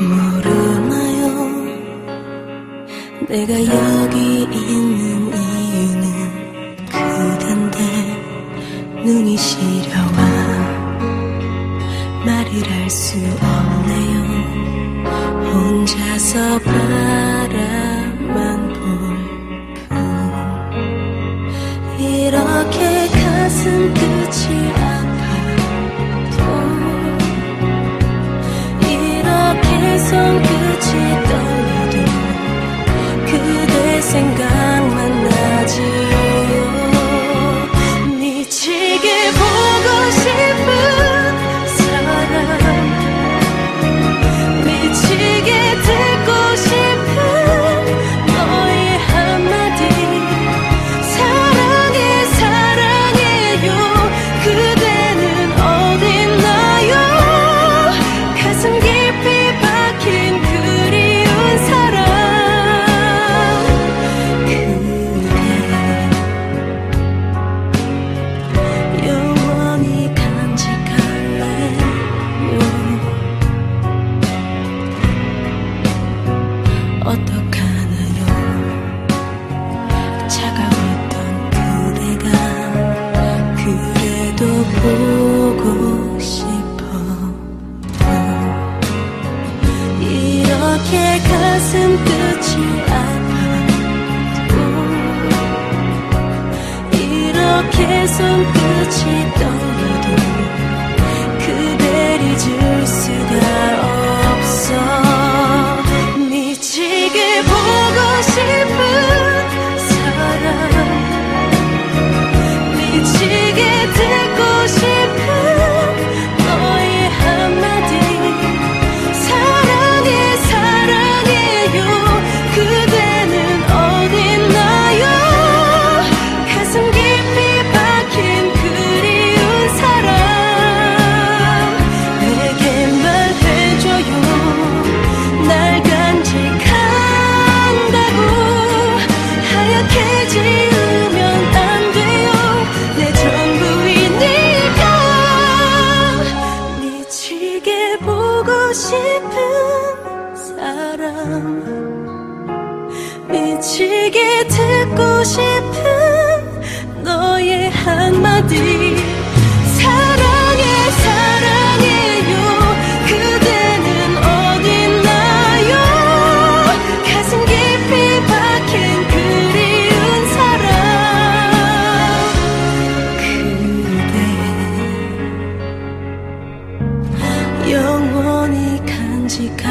모르나요. 내가 여기 있는 이유는 그댄데 눈이 시려와 말을 할 수 없네요. 혼자서 바라 가슴 끝이 아파도 이렇게 손끝이 떠 싶은 너의 한마디. 사랑해 사랑해요. 그대는 어딨나요? 가슴 깊이 박힌 그리운 사랑. 그대 영원히 간직할